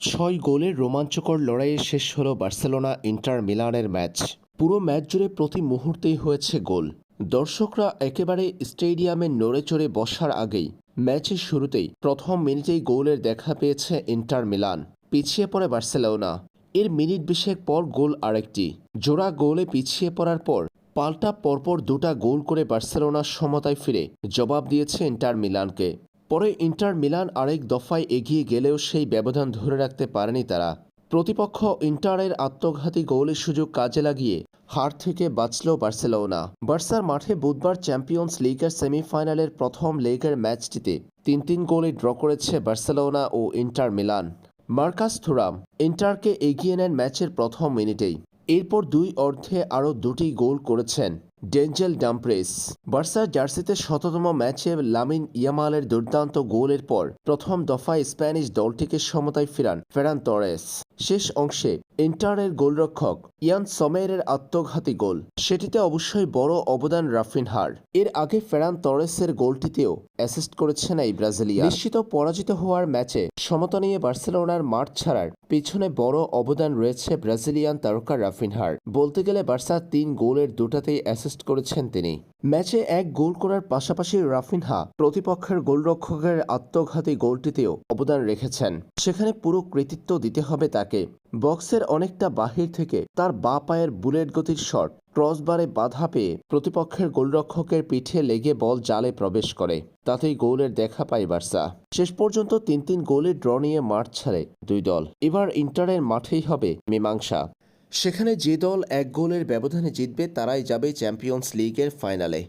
ছয় গোলের রোমাঞ্চকর লড়াইয়ে শেষ হলো বার্সেলোনা ইন্টার মিলানের ম্যাচ। পুরো ম্যাচ জুড়ে প্রতি মুহূর্তেই হয়েছে গোল। দর্শকরা একেবারে স্টেডিয়ামে নড়ে চড়ে বসার আগেই ম্যাচের শুরুতেই প্রথম মিনিটেই গোলের দেখা পেয়েছে ইন্টার মিলান। পিছিয়ে পড়ে বার্সেলোনা। এর মিনিট বিশেক পর গোল আরেকটি। জোড়া গোলে পিছিয়ে পড়ার পর পাল্টা পরপর দুটা গোল করে বার্সেলোনার সমতায় ফিরে জবাব দিয়েছে ইন্টার মিলানকে। পরে ইন্টার মিলান আরেক দফায় এগিয়ে গেলেও সেই ব্যবধান ধরে রাখতে পারেনি তারা। প্রতিপক্ষ ইন্টারের আত্মঘাতী গোলের সুযোগ কাজে লাগিয়ে হার থেকে বাঁচল বার্সেলোনা। বার্সার মাঠে বুধবার চ্যাম্পিয়ন্স লিগের সেমিফাইনালের প্রথম লেগের ম্যাচটিতে তিন তিন গোলে ড্র করেছে বার্সেলোনা ও ইন্টার মিলান। মার্কাস থুরাম, ইন্টারকে এগিয়ে নেন ম্যাচের প্রথম মিনিটেই। এরপর দুই অর্ধে আরও দুটি গোল করেছেন। ডেঞ্জেল ডাম্প্রেস, বার্সার জার্সিতে শততম ম্যাচে লামিন ইয়ামালের দুর্দান্ত গোলের পর প্রথম দফায় স্প্যানিশ দলটিকে সমতায় ফেরান ফেরান তরেস। শেষ অংশে ইন্টারের গোলরক্ষক ইয়ান সমেরের আত্মঘাতী গোল। সেটিতে অবশ্যই বড় অবদান রাফিনহার এর আগে ফেরান তরেসের গোলটিতেও অ্যাসিস্ট করেছেন এই ব্রাজিলিয়া নিশ্চিত পরাজিত হওয়ার ম্যাচে সমতা নিয়ে বার্সেলোনার মাঠ ছাড়ার পিছনে বড় অবদান রয়েছে ব্রাজিলিয়ান তারকা রাফিনহার বলতে গেলে বার্সার তিন গোলের দুটাতেই অ্যাসিস্ট করেছেন তিনি। ম্যাচে এক গোল করার পাশাপাশি রাফিনহা প্রতিপক্ষের গোলরক্ষকের আত্মঘাতী গোলটিতেও অবদান রেখেছেন। সেখানে পুরো কৃতিত্ব দিতে হবে তাকে। বক্সের অনেকটা বাহির থেকে তার বা পায়ের বুলেট গতির শট ক্রসবারে বাধা পেয়ে প্রতিপক্ষের গোলরক্ষকের পিঠে লেগে বল জালে প্রবেশ করে। তাতেই গোলের দেখা পায় বার্সা। শেষ পর্যন্ত তিন তিন গোলের ড্র নিয়ে মাঠ ছাড়ে দুই দল। এবার ইন্টারের মাঠেই হবে মীমাংসা। সেখানে যে দল এক গোলের ব্যবধানে জিতবে তারাই যাবে চ্যাম্পিয়ন্স লিগের ফাইনালে।